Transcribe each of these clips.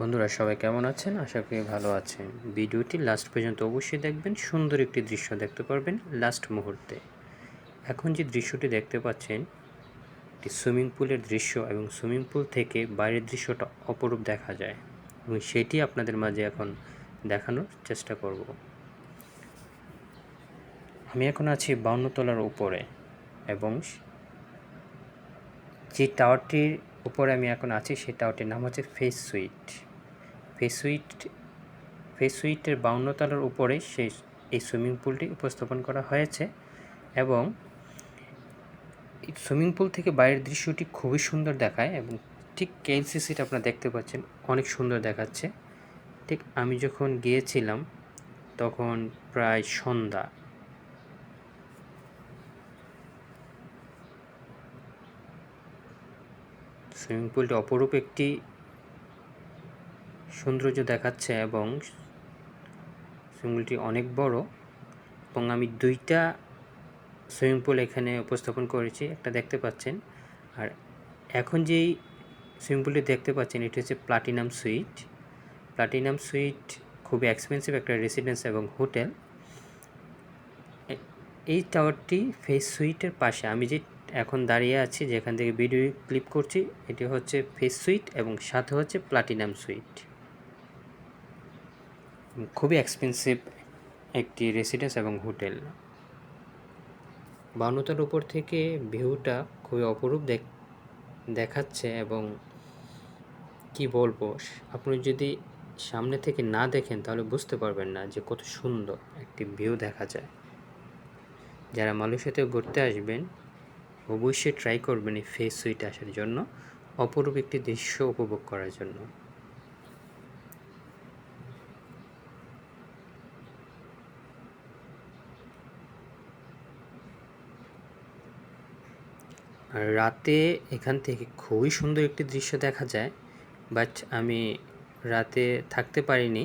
বন্ধুরা, সবাই কেমন আছেন? আশা করি ভালো আছেন। ভিডিওটি লাস্ট পর্যন্ত অবশ্যই দেখবেন। সুন্দর একটি দৃশ্য দেখতে পারবেন লাস্ট মুহূর্তে। এখন যে দৃশ্যটি দেখতে পাচ্ছেন একটি সুইমিং পুলের দৃশ্য এবং সুইমিং পুল থেকে বাইরের দৃশ্যটা অপরূপ দেখা যায় এবং সেটি আপনাদের মাঝে এখন দেখানোর চেষ্টা করব। আমি এখন আছি বাউন্নতলার উপরে এবং যে টাওয়ারটির উপরে আমি এখন আছি, সেই টাওয়ারটির নাম হচ্ছে face suite face suite face সুইটের বাউন্ন তলার উপরে সেই এই সুইমিং পুলটি উপস্থাপন করা হয়েছে এবং সুইমিং পুল থেকে বাইরের দৃশ্যটি খুবই সুন্দর দেখায় এবং ঠিক কেএলসিসিটা আপনারা দেখতে পাচ্ছেন, অনেক সুন্দর দেখাচ্ছে। ঠিক আমি যখন গিয়েছিলাম, তখন প্রায় সন্ধ্যা। সুইমিং পুলটি অপরূপ একটি সৌন্দর্য দেখাচ্ছে এবং সুইমিং পুলটি অনেক বড় এবং আমি দুইটা সুইমিং পুল এখানে উপস্থাপন করেছি, একটা দেখতে পাচ্ছেন। আর এখন যেই সুইমিং পুলটি দেখতে পাচ্ছেন, এটি হচ্ছে প্লাটিনাম সুইট। প্লাটিনাম সুইট খুবই এক্সপেন্সিভ একটা রেসিডেন্স এবং হোটেল। এই টাওয়ারটি ফেস সুইটের পাশে। আমি যে এখন দাঁড়িয়ে আছি, যেখান থেকে ভিডিও ক্লিপ করছি, এটি হচ্ছে ফেস সুইট এবং সাথে হচ্ছে প্লাটিনাম সুইট। খুবই এক্সপেন্সিভ একটি রেসিডেন্স এবং হোটেল বানুতার উপর থেকে ভিউটা খুবই অপরূপ দেখাচ্ছে এবং কি বলব, আপনি যদি সামনে থেকে না দেখেন তাহলে বুঝতে পারবেন না যে কত সুন্দর একটি ভিউ দেখা যায়। যারা মালয়েশিয়াতে ঘুরতে আসবেন, অবশ্যই ট্রাই করবেন এই ফেস সুইট আসার জন্য, অপরূপ একটি দৃশ্য উপভোগ করার জন্য। রাতে এখান থেকে খুবই সুন্দর একটি দৃশ্য দেখা যায় বাট আমি রাতে থাকতে পারিনি।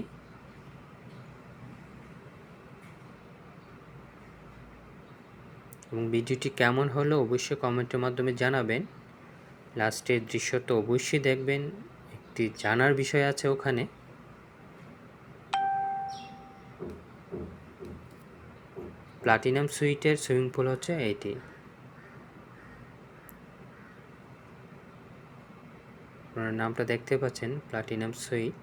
এবং ভিডিওটি কেমন হলো অবশ্যই কমেন্টের মাধ্যমে জানাবেন। লাস্টের দৃশ্য তো অবশ্যই দেখবেন, একটি জানার বিষয় আছে ওখানে। প্লাটিনাম সুইটের সুইমিং পুল হচ্ছে এইটি আপনারা নামটা দেখতে পাচ্ছেন প্লাটিনাম সুইট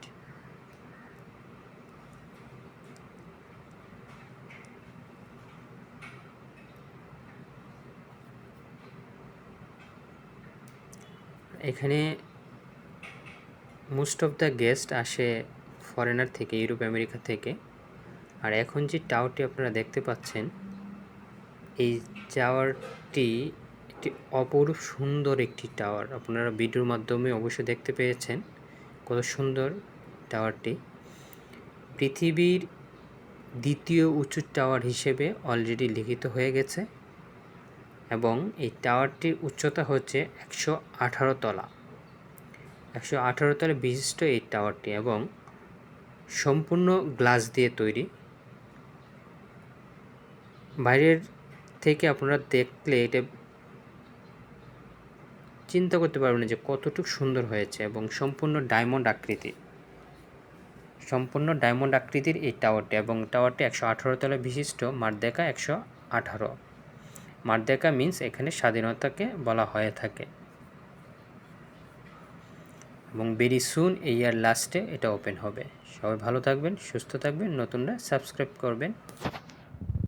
এখানে মোস্ট অফ দ্য গেস্ট আসে ফরেনার থেকে ইউরোপ আমেরিকা থেকে। আর এখন যে টাওয়ারটি আপনারা দেখতে পাচ্ছেন, এই টাওয়ারটি একটি অপরূপ সুন্দর একটি টাওয়ার। আপনারা ভিডিওর মাধ্যমে অবশ্যই দেখতে পেয়েছেন কত সুন্দর টাওয়ারটি। পৃথিবীর দ্বিতীয় উঁচু টাওয়ার হিসেবে অলরেডি লিখিত হয়ে গেছে এবং এই টাওয়ারটির উচ্চতা হচ্ছে একশো আঠারো তলা। একশো আঠারো তলা বিশিষ্ট এই টাওয়ারটি এবং সম্পূর্ণ গ্লাস দিয়ে তৈরি। বাইরের থেকে আপনারা দেখলে এটা চিন্তা করতে পারবেন যে কতটুকু সুন্দর হয়েছে এবং সম্পূর্ণ ডায়মন্ড আকৃতি। সম্পূর্ণ ডায়মন্ড আকৃতির এই টাওয়ারটি এবং টাওয়ারটি একশো আঠারো তলা বিশিষ্ট, মারদেকা একশো আঠারো। মারদেকা মিন্স এখানে স্বাধীনতাকে বলা হয়ে থাকে। এবং ভেরি সুন এই ইয়ার লাস্টে এটা ওপেন হবে। সবাই ভালো থাকবেন, সুস্থ থাকবেন, নতুনরা সাবস্ক্রাইব করবেন।